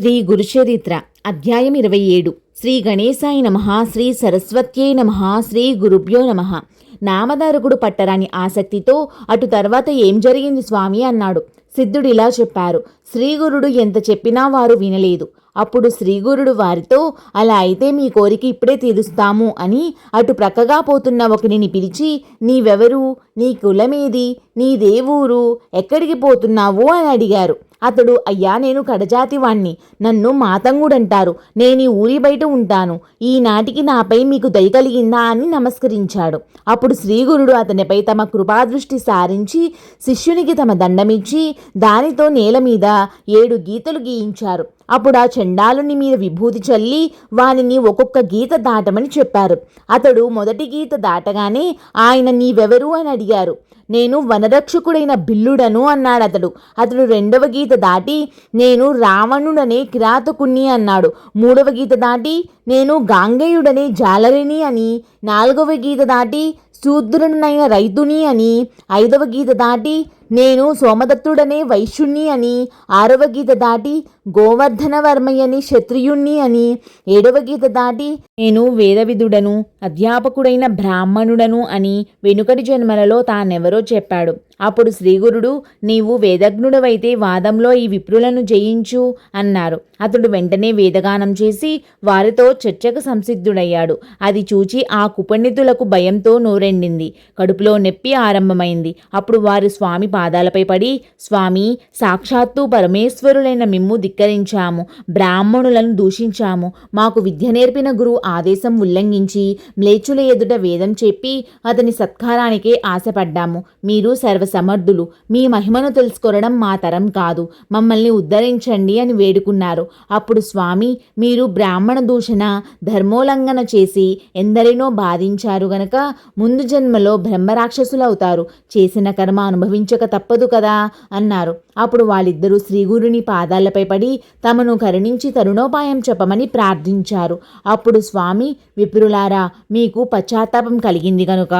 శ్రీ గురుచరిత్ర అధ్యాయం ఇరవై ఏడు. శ్రీ గణేశాయ నమ శ్రీ సరస్వత్యై నమ శ్రీ గురుభ్యో నమ. నామధారకుడు పట్టరాని ఆసక్తితో అటు తర్వాత ఏం జరిగింది స్వామి అన్నాడు. సిద్ధుడు ఇలా చెప్పారు. శ్రీగురుడు ఎంత చెప్పినా వారు వినలేదు. అప్పుడు శ్రీగురుడు వారితో అలా అయితే మీ కోరిక ఇప్పుడే తీరుస్తాము అని అటు ప్రక్కగా పోతున్న ఒకరిని పిలిచి నీవెవరు? నీ కులమేది? నీ దేవురు ఎక్కడికి పోతున్నావు అని అడిగారు. అతడు అయ్యా నేను కడజాతి వాణ్ణి నన్ను మాతంగుడంటారు. నేను ఈ ఊరి బయట ఉంటాను. ఈనాటికి నాపై మీకు దయ కలిగిందా అని నమస్కరించాడు. అప్పుడు శ్రీగురుడు అతనిపై తమ కృపాదృష్టి సారించి శిష్యునికి తమ దండమిచ్చి దానితో నేల మీద ఏడు గీతలు గీయించారు. అప్పుడు ఆ చండాలుని మీద విభూతి చల్లి వానిని ఒక్కొక్క గీత దాటమని చెప్పారు. అతడు మొదటి గీత దాటగానే ఆయన నీవెవరు? అని అడిగారు. నేను వనరక్షకుడైన బిల్లుడను అన్నాడు అతడు అతడు రెండవ గీత దాటి నేను రావణుడనే కిరాతకుణ్ణి అన్నాడు. మూడవ గీత దాటి నేను గాంగేయుడనే జాలరిని అని. నాలుగవ గీత దాటి శూద్రుడనైన రైతుని అని. ఐదవ గీత దాటి నేను సోమదత్తుడనే వైశ్యుణ్ణి అని ఆరవ గీత దాటి గోవర్ధనవర్మయ్యని క్షత్రియుణ్ణి అని ఏడవ గీత దాటి నేను వేదవిధుడను అధ్యాపకుడైన బ్రాహ్మణుడను అని వెనుకటి జన్మలలో తానెవరో చెప్పాడు. అప్పుడు శ్రీగురుడు నీవు వేదజ్ఞుడవైతే వాదంలో ఈ విప్రులను జయించు అన్నారు. అతడు వెంటనే వేదగానం చేసి వారితో చర్చకు సంసిద్ధుడయ్యాడు. అది చూచి ఆ కుపండితులకు భయంతో నోరెండింది. కడుపులో నొప్పి ఆరంభమైంది. అప్పుడు వారు స్వామి పాదాలపై పడి స్వామి సాక్షాత్తు పరమేశ్వరులైన మిమ్ము ధిక్కరించాము బ్రాహ్మణులను దూషించాము. మాకు విద్య నేర్పిన గురువు ఆదేశం ఉల్లంఘించి మ్లేచుల ఎదుట వేదం చెప్పి అతని సత్కారానికే ఆశపడ్డాము. మీరు సర్వసమర్థులు. మీ మహిమను తెలుసుకోవడం మా తరం కాదు. మమ్మల్ని ఉద్ధరించండి అని వేడుకున్నారు. అప్పుడు స్వామి మీరు బ్రాహ్మణ దూషణ ధర్మోల్లంఘన చేసి ఎందరినో బాధించారు గనక ముందు జన్మలో బ్రహ్మరాక్షసులవుతారు చేసిన కర్మ అనుభవించక తప్పదు కదా అన్నారు. అప్పుడు వాళ్ళిద్దరూ శ్రీగురుని పాదాలపై పడి తమను కరుణించి తరుణోపాయం చెప్పమని ప్రార్థించారు. అప్పుడు స్వామి విప్రులారా మీకు పశ్చాత్తాపం కలిగింది కనుక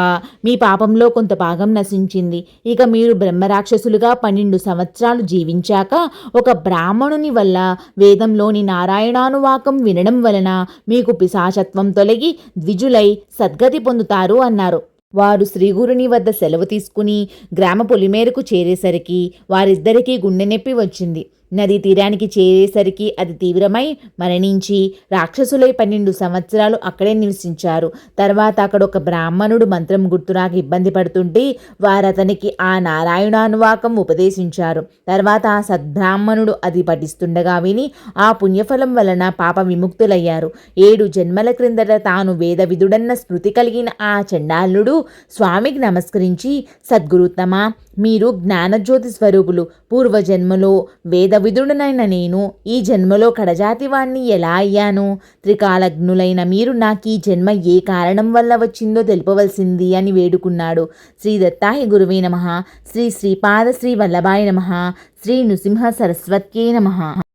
మీ పాపంలో కొంత భాగం నశించింది. ఇక మీరు బ్రహ్మరాక్షసులుగా పన్నెండు సంవత్సరాలు జీవించాక ఒక బ్రాహ్మణుని వల్ల వేదంలోని నారాయణానువాకం వినడం వలన మీకు పిశాచత్వం తొలగి ద్విజులై సద్గతి పొందుతారు అన్నారు. వారు శ్రీగురుని వద్ద సెలవు తీసుకుని గ్రామ పొలిమేరకు చేరేసరికి వారిద్దరికీ గుండె నొప్పి వచ్చింది. నదీ తీరానికి చేరేసరికి అది తీవ్రమై మరణించి రాక్షసులై పన్నెండు సంవత్సరాలు అక్కడే నివసించారు. తర్వాత అక్కడ ఒక బ్రాహ్మణుడు మంత్రం గుర్తురాక ఇబ్బంది పడుతుంటే వారు అతనికి ఆ నారాయణానువాకం ఉపదేశించారు. తర్వాత ఆ సద్బ్రాహ్మణుడు అది పఠిస్తుండగా విని ఆ పుణ్యఫలం వలన పాప విముక్తులయ్యారు. ఏడు జన్మల క్రిందట తాను వేద విధుడన్న స్మృతి కలిగిన ఆ చండాలుడు స్వామికి నమస్కరించి సద్గురుత్తమ మీరు జ్ఞానజ్యోతి స్వరూపులు పూర్వజన్మలో వేదవిధుడనైన నేను ఈ జన్మలో కడజాతి వాణ్ణి ఎలా అయ్యాను? త్రికాలజ్ఞులైన మీరు నాకు ఈ జన్మ ఏ కారణం వల్ల వచ్చిందో తెలుపవలసింది అని వేడుకున్నాడు. శ్రీ దత్తాయి గురువే నమ. శ్రీ శ్రీపాద శ్రీ వల్లభాయ నమ. శ్రీ నృసింహ సరస్వత్యే నమ.